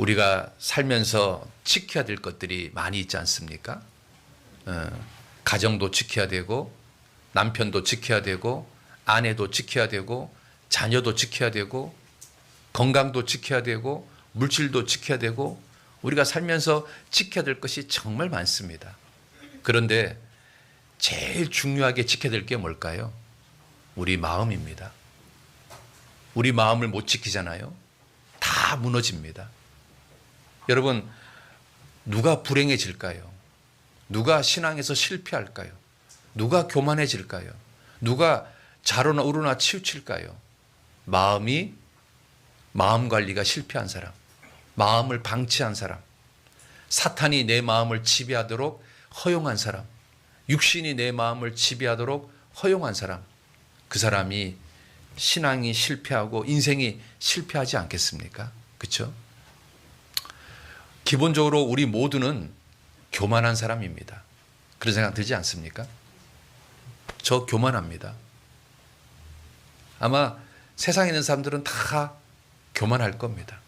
우리가 살면서 지켜야 될 것들이 많이 있지 않습니까? 어, 가정도 지켜야 되고 남편도 지켜야 되고 아내도 지켜야 되고 자녀도 지켜야 되고 건강도 지켜야 되고 물질도 지켜야 되고 우리가 살면서 지켜야 될 것이 정말 많습니다. 그런데 제일 중요하게 지켜야 될 게 뭘까요? 우리 마음입니다. 우리 마음을 못 지키잖아요. 다 무너집니다. 여러분, 누가 불행해질까요? 누가 신앙에서 실패할까요? 누가 교만해질까요? 누가 자로나 우로나 치우칠까요? 마음이 마음 관리가 실패한 사람, 마음을 방치한 사람, 사탄이 내 마음을 지배하도록 허용한 사람, 육신이 내 마음을 지배하도록 허용한 사람, 그 사람이 신앙이 실패하고 인생이 실패하지 않겠습니까? 그렇죠? 기본적으로 우리 모두는 교만한 사람입니다. 그런 생각 들지 않습니까? 저 교만합니다. 아마 세상에 있는 사람들은 다 교만할 겁니다.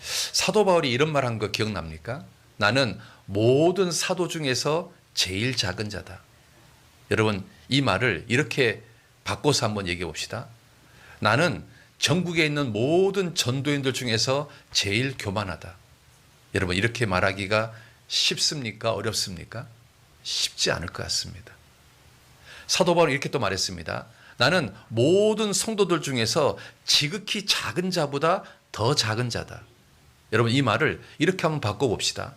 사도 바울이 이런 말 한 거 기억납니까? 나는 모든 사도 중에서 제일 작은 자다. 여러분, 이 말을 이렇게 바꿔서 한번 얘기해 봅시다. 나는 전국에 있는 모든 전도인들 중에서 제일 교만하다. 여러분, 이렇게 말하기가 쉽습니까? 어렵습니까? 쉽지 않을 것 같습니다. 사도 바울은 이렇게 또 말했습니다. 나는 모든 성도들 중에서 지극히 작은 자보다 더 작은 자다. 여러분 이 말을 이렇게 한번 바꿔 봅시다.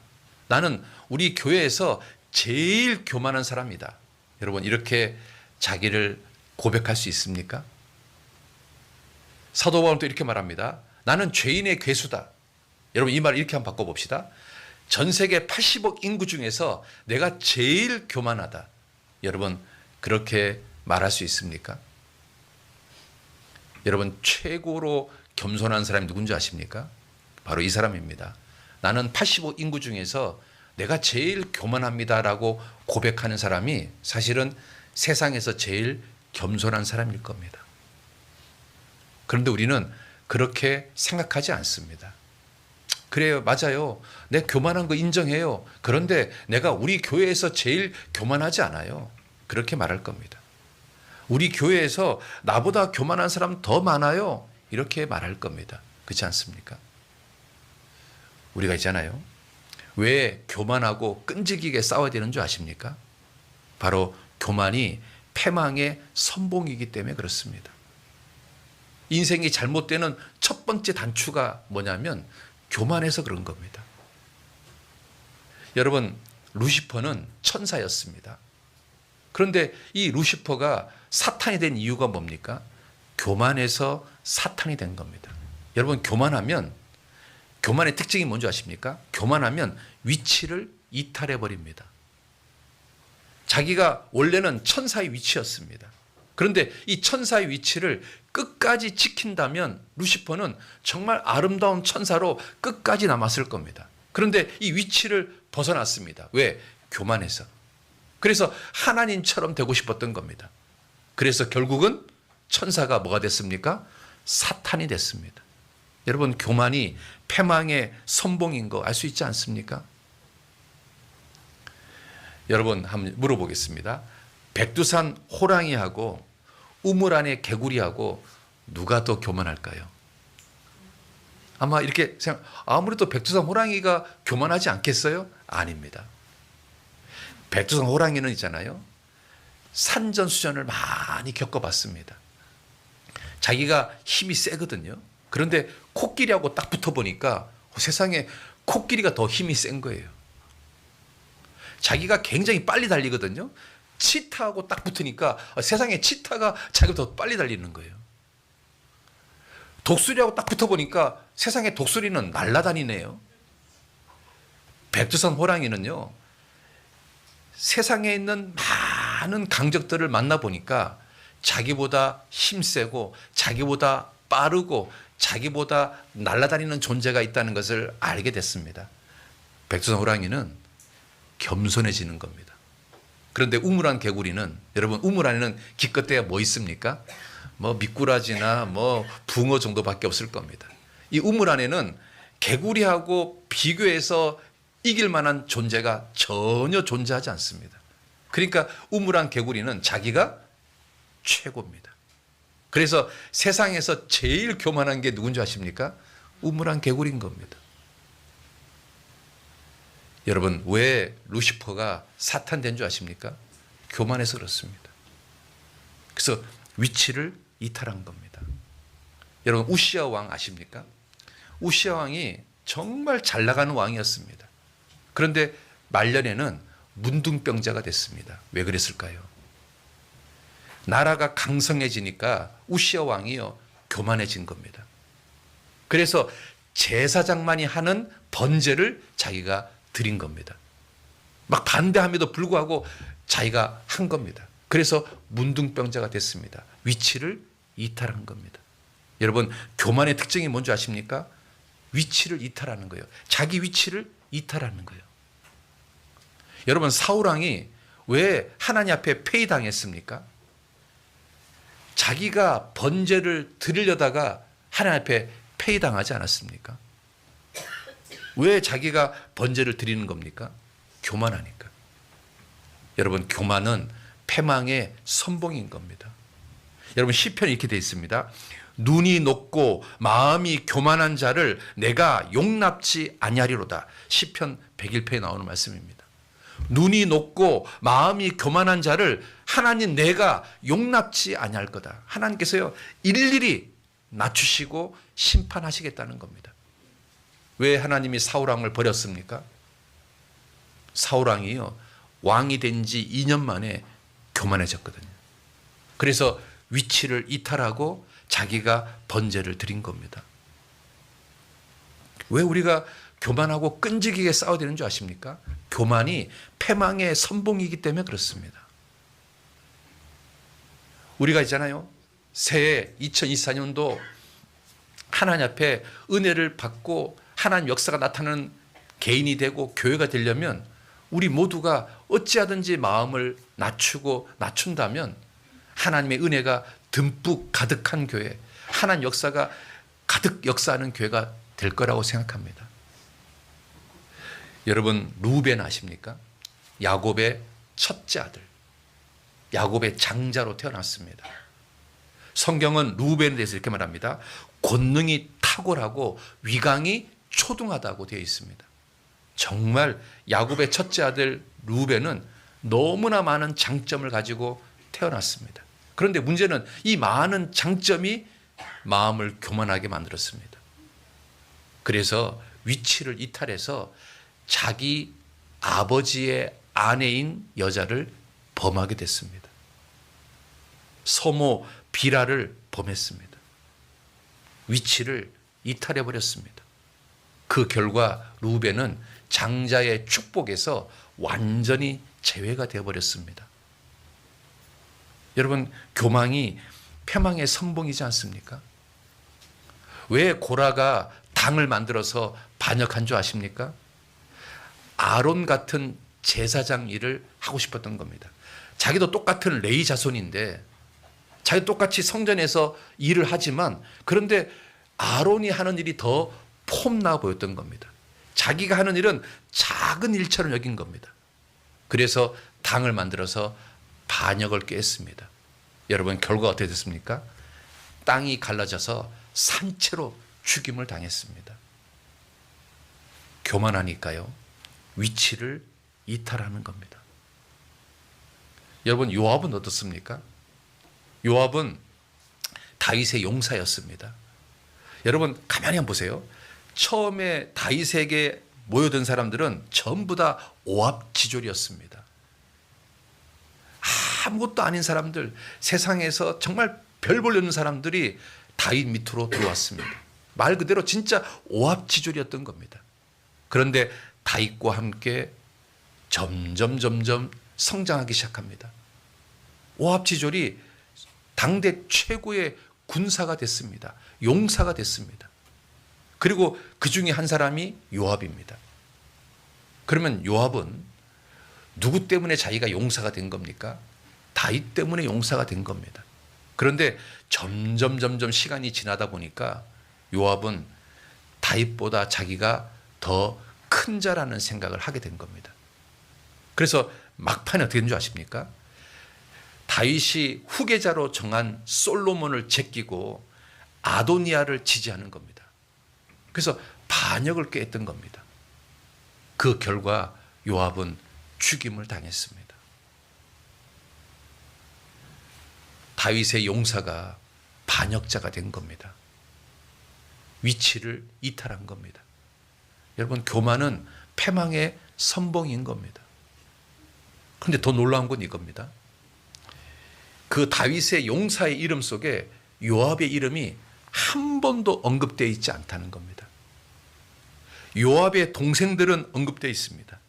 나는 우리 교회에서 제일 교만한 사람이다. 여러분 이렇게 자기를 고백할 수 있습니까? 사도 바울은 또 이렇게 말합니다. 나는 죄인의 괴수다. 여러분 이 말을 이렇게 한번 바꿔봅시다. 전 세계 80억 인구 중에서 내가 제일 교만하다. 여러분 그렇게 말할 수 있습니까? 여러분 최고로 겸손한 사람이 누군지 아십니까? 바로 이 사람입니다. 나는 85 인구 중에서 내가 제일 교만합니다라고 고백하는 사람이 사실은 세상에서 제일 겸손한 사람일 겁니다. 그런데 우리는 그렇게 생각하지 않습니다. 그래요, 맞아요. 내 교만한 거 인정해요. 그런데 내가 우리 교회에서 제일 교만하지 않아요. 그렇게 말할 겁니다. 우리 교회에서 나보다 교만한 사람 더 많아요. 이렇게 말할 겁니다. 그렇지 않습니까? 우리가 있잖아요. 왜 교만하고 끈질기게 싸워야 되는 줄 아십니까? 바로 교만이 패망의 선봉이기 때문에 그렇습니다. 인생이 잘못되는 첫 번째 단추가 뭐냐면 교만해서 그런 겁니다. 여러분, 루시퍼는 천사였습니다. 그런데 이 루시퍼가 사탄이 된 이유가 뭡니까? 교만해서 사탄이 된 겁니다. 여러분, 교만하면 교만의 특징이 뭔지 아십니까? 교만하면 위치를 이탈해 버립니다. 자기가 원래는 천사의 위치였습니다. 그런데 이 천사의 위치를 끝까지 지킨다면 루시퍼는 정말 아름다운 천사로 끝까지 남았을 겁니다. 그런데 이 위치를 벗어났습니다. 왜? 교만해서. 그래서 하나님처럼 되고 싶었던 겁니다. 그래서 결국은 천사가 뭐가 됐습니까? 사탄이 됐습니다. 여러분 교만이 패망의 선봉인 거 알 수 있지 않습니까? 여러분 한번 물어보겠습니다. 백두산 호랑이하고 우물 안의 개구리하고 누가 더 교만할까요? 아마 이렇게 생각, 아무래도 백두산 호랑이가 교만하지 않겠어요? 아닙니다. 백두산 호랑이는 있잖아요. 산전수전을 많이 겪어봤습니다. 자기가 힘이 세거든요. 그런데 코끼리하고 딱 붙어보니까 세상에 코끼리가 더 힘이 센 거예요. 자기가 굉장히 빨리 달리거든요. 치타하고 딱 붙으니까 세상에 치타가 자기가 더 빨리 달리는 거예요. 독수리하고 딱 붙어보니까 세상에 독수리는 날라다니네요. 백두산 호랑이는요, 세상에 있는 많은 강적들을 만나보니까 자기보다 힘세고 자기보다 빠르고 자기보다 날아다니는 존재가 있다는 것을 알게 됐습니다. 백두산 호랑이는 겸손해지는 겁니다. 그런데 우물안 개구리는 여러분 우물 안에는 기껏해야 뭐 있습니까? 뭐 미꾸라지나 뭐 붕어 정도밖에 없을 겁니다. 이 우물 안에는 개구리하고 비교해서 이길 만한 존재가 전혀 존재하지 않습니다. 그러니까 우물한 개구리는 자기가 최고입니다. 그래서 세상에서 제일 교만한 게 누군지 아십니까? 우물한 개구리인 겁니다. 여러분 왜 루시퍼가 사탄 된 줄 아십니까? 교만해서 그렇습니다. 그래서 위치를 이탈한 겁니다. 여러분 우시아 왕 아십니까? 우시아 왕이 정말 잘 나가는 왕이었습니다. 그런데 말년에는 문둥병자가 됐습니다. 왜 그랬을까요? 나라가 강성해지니까 우시아 왕이요 교만해진 겁니다. 그래서 제사장만이 하는 번제를 자기가 드린 겁니다. 막 반대함에도 불구하고 자기가 한 겁니다. 그래서 문둥병자가 됐습니다. 위치를 이탈한 겁니다. 여러분 교만의 특징이 뭔지 아십니까? 위치를 이탈하는 거예요. 자기 위치를 이탈하는 거예요. 여러분 사울 왕이 왜 하나님 앞에 폐위당했습니까? 자기가 번제를 드리려다가 하나님 앞에 폐위당하지 않았습니까? 왜 자기가 번제를 드리는 겁니까? 교만하니까. 여러분 교만은 패망의 선봉인 겁니다. 여러분 시편 이렇게 돼 있습니다. 눈이 높고 마음이 교만한 자를 내가 용납지 아니하리로다. 시편 101편에 나오는 말씀입니다. 눈이 높고 마음이 교만한 자를 하나님 내가 용납지 아니할 거다. 하나님께서요 일일이 낮추시고 심판하시겠다는 겁니다. 왜 하나님이 사울 왕을 버렸습니까? 사울 왕이요 왕이 된 지 2년 만에 교만해졌거든요. 그래서 위치를 이탈하고 자기가 번제를 드린 겁니다. 왜 우리가 교만하고 끈질기게 싸워야 되는 줄 아십니까? 교만이 패망의 선봉이기 때문에 그렇습니다. 우리가 있잖아요. 새해 2024년도 하나님 앞에 은혜를 받고 하나님 역사가 나타나는 개인이 되고 교회가 되려면 우리 모두가 어찌하든지 마음을 낮추고 낮춘다면 하나님의 은혜가 듬뿍 가득한 교회, 하나님 역사가 가득 역사하는 교회가 될 거라고 생각합니다. 여러분 루벤 아십니까? 야곱의 첫째 아들. 야곱의 장자로 태어났습니다. 성경은 루벤에 대해서 이렇게 말합니다. 권능이 탁월하고 위강이 초등하다고 되어 있습니다. 정말 야곱의 첫째 아들 루벤은 너무나 많은 장점을 가지고 태어났습니다. 그런데 문제는 이 많은 장점이 마음을 교만하게 만들었습니다. 그래서 위치를 이탈해서 자기 아버지의 아내인 여자를 범하게 됐습니다. 서모 비라를 범했습니다. 위치를 이탈해 버렸습니다. 그 결과 루벤은 장자의 축복에서 완전히 제외가 되어 버렸습니다. 여러분 교망이 패망의 선봉이지 않습니까? 왜 고라가 당을 만들어서 반역한 줄 아십니까? 아론 같은 제사장 일을 하고 싶었던 겁니다. 자기도 똑같은 레이 자손인데 자기 똑같이 성전에서 일을 하지만 그런데 아론이 하는 일이 더 폼나 보였던 겁니다. 자기가 하는 일은 작은 일처럼 여긴 겁니다. 그래서 당을 만들어서 반역을 깼습니다. 여러분 결과 어떻게 됐습니까? 땅이 갈라져서 산채로 죽임을 당했습니다. 교만하니까요. 위치를 이탈하는 겁니다. 여러분 요압은 어떻습니까? 요압은 다윗의 용사였습니다. 여러분 가만히 한번 보세요. 처음에 다윗에게 모여든 사람들은 전부 다 오합지졸이었습니다. 아무것도 아닌 사람들, 세상에서 정말 별 볼 없는 사람들이 다윗 밑으로 들어왔습니다. 말 그대로 진짜 오합지졸이었던 겁니다. 그런데 다윗과 함께 점점 점점 성장하기 시작합니다. 오합지졸이 당대 최고의 군사가 됐습니다. 용사가 됐습니다. 그리고 그 중에 한 사람이 요압입니다. 그러면 요압은 누구 때문에 자기가 용사가 된 겁니까? 다윗 때문에 용사가 된 겁니다. 그런데 점점 점점 시간이 지나다 보니까 요압은 다윗보다 자기가 더 큰 자라는 생각을 하게 된 겁니다. 그래서 막판에 어떻게 된 줄 아십니까? 다윗이 후계자로 정한 솔로몬을 제끼고 아도니아를 지지하는 겁니다. 그래서 반역을 꾀했던 겁니다. 그 결과 요압은 죽임을 당했습니다. 다윗의 용사가 반역자가 된 겁니다. 위치를 이탈한 겁니다. 여러분 교만은 패망의 선봉인 겁니다. 그런데 더 놀라운 건 이겁니다. 그 다윗의 용사의 이름 속에 요압의 이름이 한 번도 언급되어 있지 않다는 겁니다. 요압의 동생들은 언급되어 있습니다.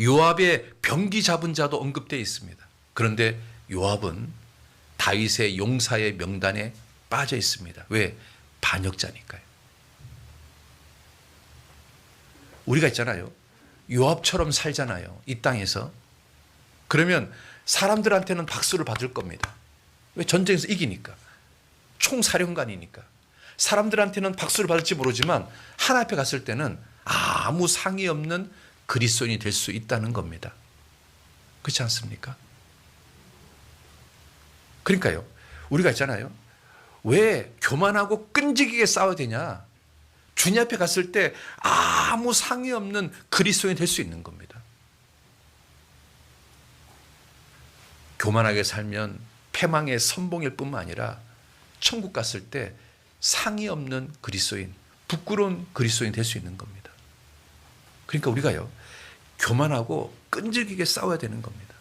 요압의 병기 잡은 자도 언급되어 있습니다. 그런데 요압은 다윗의 용사의 명단에 빠져 있습니다. 왜? 반역자니까요. 우리가 있잖아요. 요압처럼 살잖아요. 이 땅에서. 그러면 사람들한테는 박수를 받을 겁니다. 왜 전쟁에서 이기니까. 총사령관이니까. 사람들한테는 박수를 받을지 모르지만 하나 앞에 갔을 때는 아무 상의 없는 그리스도인이 될 수 있다는 겁니다. 그렇지 않습니까? 그러니까요. 우리가 있잖아요. 왜 교만하고 끈질기게 싸워야 되냐? 주님 앞에 갔을 때 아무 상의 없는 그리스도인이 될 수 있는 겁니다. 교만하게 살면 패망의 선봉일 뿐만 아니라 천국 갔을 때 상의 없는 그리스도인, 부끄러운 그리스도인이 될수 있는 겁니다. 그러니까 우리가요, 교만하고 끈질기게 싸워야 되는 겁니다.